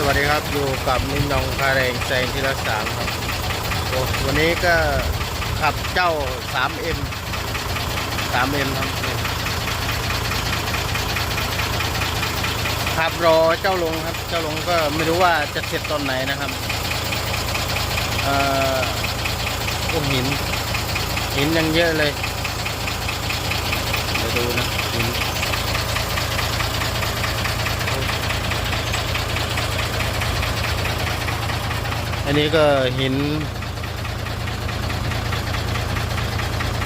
สวัสดีครับอยู่กับนิมนองพาแรงแซงที่รักสามครับโอ้วันนี้ก็ขับเจ้า 3M 3M ครับขับรอเจ้าลงครับ เจ้าลงก็ไม่รู้ว่าจะเสร็จตอนไหนนะครับเอ่อพวกหิน หินยังเยอะเลยเดี๋ยวดูนะหิน อันนี้ก็หิน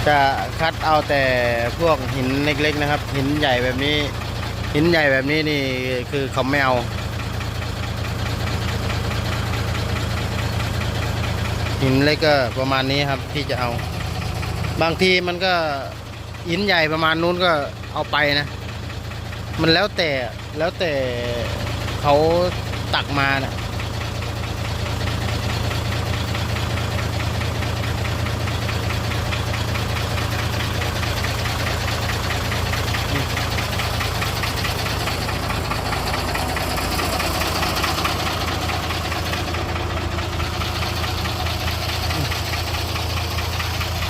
จะคัดเอาแต่พวกหินเล็กๆนะครับ หินใหญ่แบบนี้ หินใหญ่แบบนี้นี่คือเขาไม่เอาหินเล็กก็ประมาณนี้ครับที่จะเอา บางทีมันก็หินใหญ่ประมาณนู้นก็เอาไปนะ มันแล้วแต่แล้วแต่เขาตักมานะมี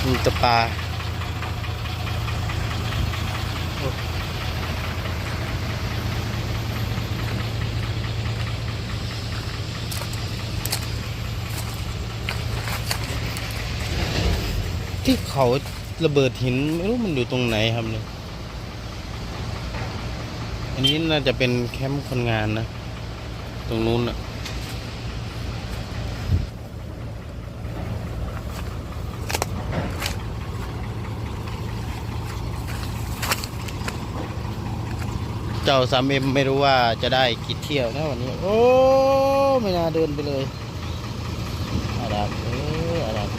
แตะปลาที่เขาระเบิดหินไม่รู้มันอยู่ตรงไหนครับเนี่ย อันนี้น่าจะเป็นแคมป์คนงานนะ ตรงนู้นอะ เจ้าสามเอ็มไม่รู้ว่าจะได้กี่เที่ยวนะวันนี้ โอ้ ไม่น่าเดินไปเลยอาดับเอออาดับ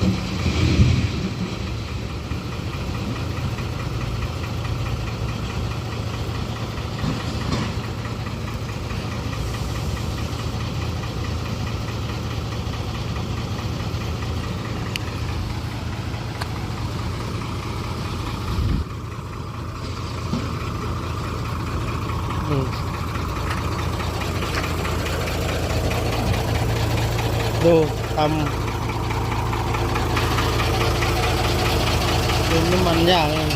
อืม ดูทำดูน้ำมันยากเลย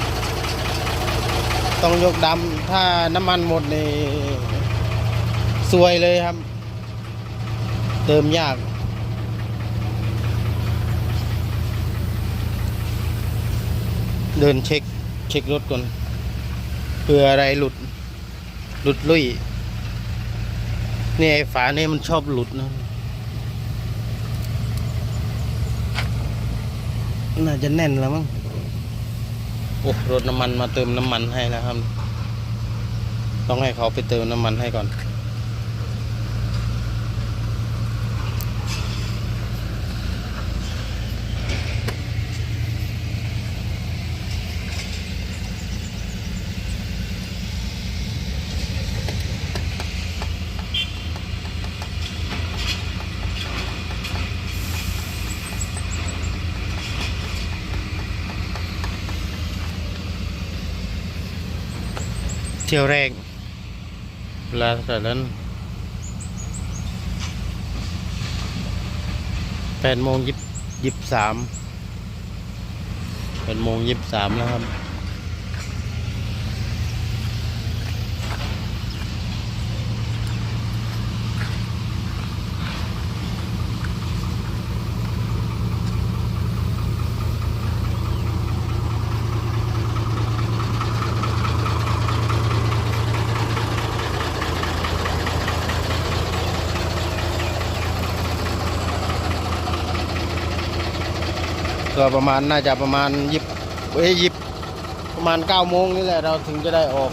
ต้องยกดำถ้าน้ำมันหมดนี่ซวยเลยครับ เติมยากเดินเช็ค เช็ครถก่อนเผื่ออะไรหลุด หลุดลุยนี่ไอ้ฝานี่มันชอบหลุดนะ น่าจะแน่นแล้วมั้งโอ้รถน้ำมันมาเติมน้ำมันให้แล้วครับ ต้องให้เขาไปเติมน้ำมันให้ก่อน เที่ยวแรกเวลาเท่านั้นแปดโมงยิบยิบสามแปดโมงยิบสามแล้วครับ ก็ประมาณน่าจะประมาณยิบเอ้ยยิบประมาณเก้าโมงนี่แหละเราถึงจะได้ออก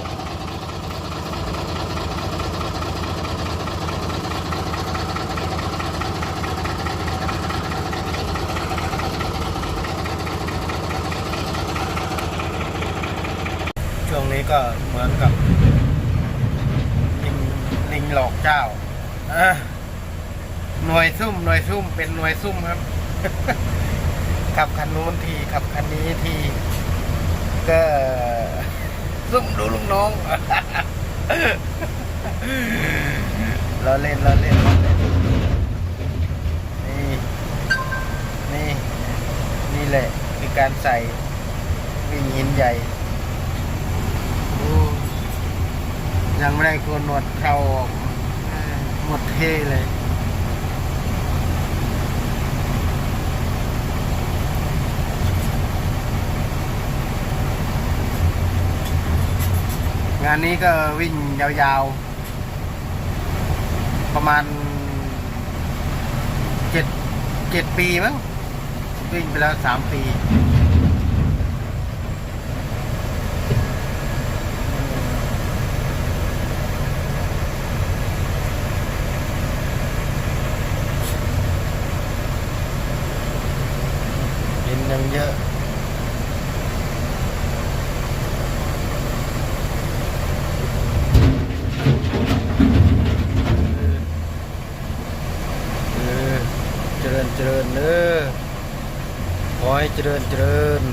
ช่วงนี้ก็เหมือนกับลิงลิงหลอกเจ้าหน่วยซุ่มหน่วยซุ่มเป็นหน่วยซุ่มครับ ขับคันนู้นทีขับคันนี้ทีก็ซุ่มดูลูกน้องเราเล่นเราเล่นเราเล่นนี่นี่นี่แหละคือการใส่วิ่งหินใหญ่ยังไม่ได้โกนหนวดเข้าออกหมดเท่เลย อันนี้ก็วิ่งยาวๆ ประมาณเจ็ดเจ็ดปีมั้งวิ่งไปแล้วสามปี กินยังเยอะ เออเจริญเจริญเนอขอให้ เจริญเจริญ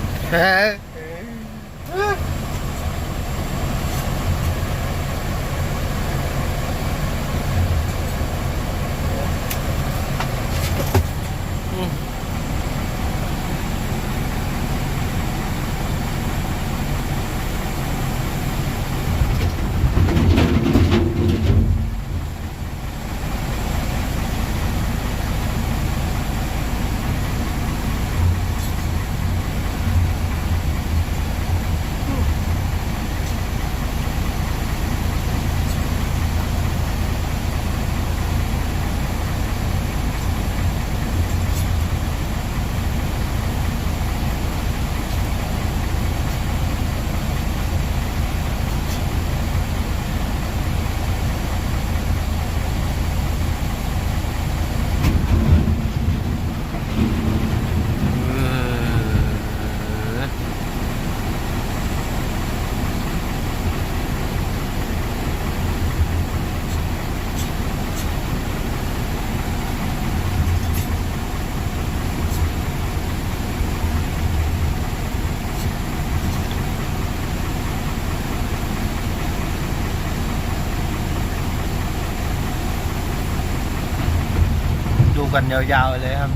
ดู กันยาวๆเลยครับ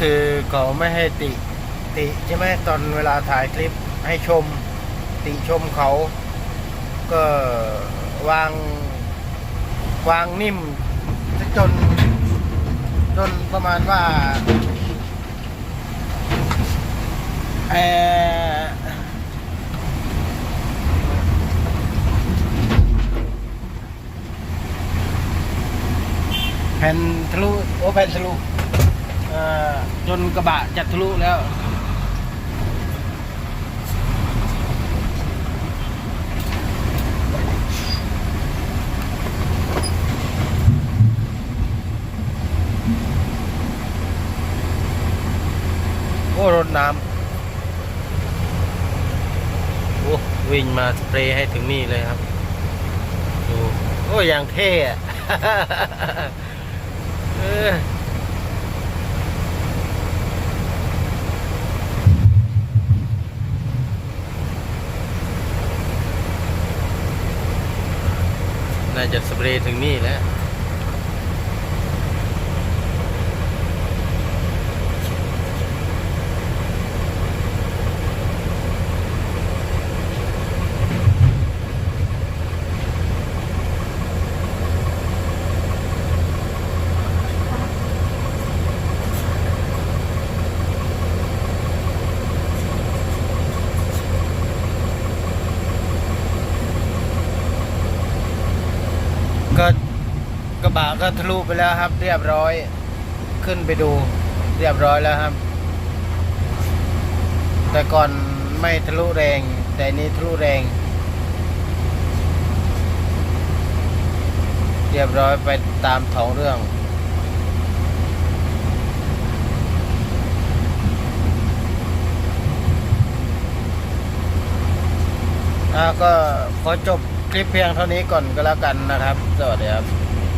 คือเขาไม่ให้ติ ติใช่ไหมตอนเวลาถ่ายคลิปให้ชม ติชมเขา ก็วางวางนิ่มจน จนประมาณว่าแอแผ่นทะลุโอ้แผ่นทะลุเอ่อจนกระบะจัดทะลุแล้ว โอ้รถน้ำโอ้วิ่งมาสเปรย์ให้ถึงนี่เลยครับ ดูโอ้อย่างเท่อะน่าจะสเปรย์ถึงนี่แล้ว ก็ทะลุไปแล้วครับ เรียบร้อย ขึ้นไปดู เรียบร้อยแล้วครับ แต่ก่อนไม่ทะลุแรง แต่นี้ทะลุแรง เรียบร้อยไปตามท้องเรื่องก็ขอจบคลิปเพียงเท่านี้ก่อนก็แล้วกันนะครับ สวัสดีครับ